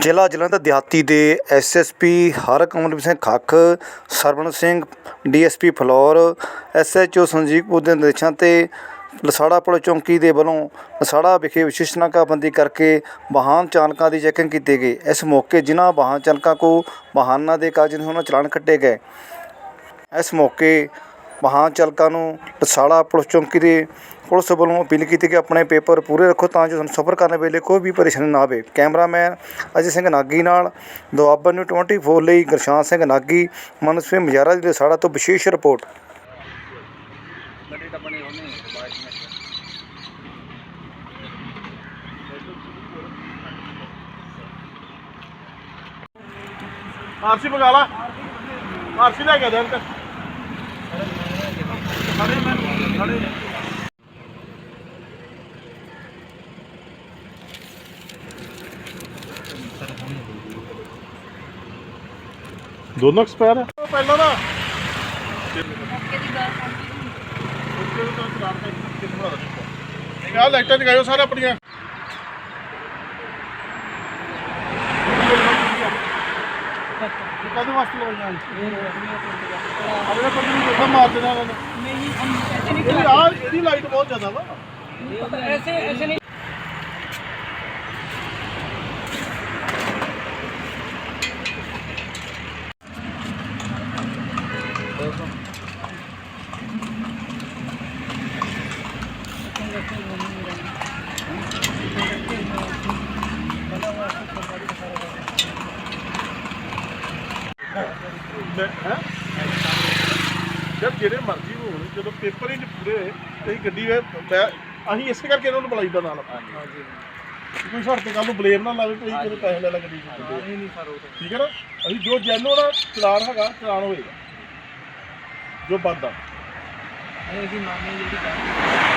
ਜ਼ਿਲ੍ਹਾ ਜਲੰਧਰ ਦਿਹਾਤੀ ਦੇ SSP Harkamal Singh Khakh Sarwan Singh DSP Phillaur SHO Sanjeevpur ਦੇ ਨਿਰਦੇਸ਼ਾਂ ਤੇ ਲਸਾੜਾ ਪੁਲਿਸ ਚੌਂਕੀ ਦੇ ਵੱਲੋਂ ਲਸਾੜਾ ਵਿਖੇ ਵਿਸ਼ੇਸ਼ ਨਾਕਾਬੰਦੀ ਕਰਕੇ ਵਾਹਨ ਚਾਲਕਾਂ ਦੀ ਚੈਕਿੰਗ ਕੀਤੀ ਗਈ। ਇਸ ਮੌਕੇ ਜਿਨ੍ਹਾਂ ਵਾਹਨ ਚਾਲਕਾਂ ਕੋ ਵਾਹਨਾਂ ਦੇ ਕਾਗਜ਼ ਉਹਨਾਂ ਚਲਾਨ ਕੱਟੇ ਗਏ। ਇਸ ਮੌਕੇ ਵਾਹਨ ਚਾਲਕਾਂ ਨੂੰ ਟਸਾਲਾ ਪੁਲਿਸ ਚੌਂਕੀ ਦੇ ਪੁਲਿਸ ਵੱਲੋਂ ਅਪੀਲ ਕੀਤੀ ਕਿ ਆਪਣੇ ਪੇਪਰ ਪੂਰੇ ਰੱਖੋ ਤਾਂ ਜੋ ਤੁਹਾਨੂੰ ਸਫ਼ਰ ਕਰਨ ਵੇਲੇ ਕੋਈ ਵੀ ਪਰੇਸ਼ਾਨੀ ਨਾ ਆਵੇ। ਕੈਮਰਾਮੈਨ ਅਜੇ ਸਿੰਘ ਨਾਗੀ ਨਾਲ ਦੁਆਬਾ ਨਿਊ 24 ਲਈ ਗੁਰਸ਼ਾਨ ਸਿੰਘ ਨਾਗੀ ਮਨਸਵੀ ਮਜਾਰਾ ਦੇ ਲਸਾੜਾ ਤੋਂ ਵਿਸ਼ੇਸ਼ ਰਿਪੋਰਟ। ਆਰਸੀ ਮੰਗਾ ਆਰਸੀ ਲੈ ਕੇ ਦੇ ਅੰਦਰ। ਖੜੇ ਮੈਂ ਖੜੇ। ਦੋਨੋਂ ਐਕਸਪਾਇਰ ਹੈ ਪਹਿਲਾਂ ਨਾ ਆ ਲਾਈਟਾਂ ਜਗਾਇਓ ਸਾਰੇ ਆਪਣੀਆਂ। ਕਦੋਂ ਵਾਸਤੇ ਲਵਾਈਆਂ ਅਗਲੇ ਬੰਦੇ ਨੂੰ ਦੇਖਾ ਮਾਰ ਦੇਣਾ ਉਹਨਾਂ ਨੇ ਨਹੀਂ ਆ ਇਹਦੀ ਲਾਈਟ ਬਹੁਤ ਜ਼ਿਆਦਾ ਵਾ ऐसे ऐसे नहीं ਹੈ ਜਦ ਜਿਹੜੇ ਮਰਜ਼ੀ ਹੋਣ ਜਦੋਂ ਪੇਪਰ ਹੀ ਪੂਰੇ ਤੇ ਅਸੀਂ ਗੱਡੀ ਦੇ ਅਸੀਂ ਇਸੇ ਕਰਕੇ ਇਹਨਾਂ ਨੂੰ ਬੁਲਾਈਦਾ ਨਾਲ ਹਾਂਜੀ ਕੋਈ ਸਾਡੇ ਤੇ ਕੱਲ ਨੂੰ ਬਲੇਮ ਨਾ ਲਾਵੇ ਕੋਈ ਕਿਤੇ ਪੈਸੇ ਲੈ ਲੈ ਗੱਡੀ ਨਹੀਂ ਨਹੀਂ ਸਰ ਉਹ ਠੀਕ ਹੈ ਨਾ? ਅਸੀਂ ਜੋ ਜੈਨੋ ਦਾ ਚਲਾਨ ਹੈਗਾ ਚਲਾਨ ਹੋਏਗਾ। ਜੋ ਬੰਦਾ। ਇਹ ਅਸੀਂ ਮੰਨਦੇ ਜਿਹੜੀ ਗੱਲ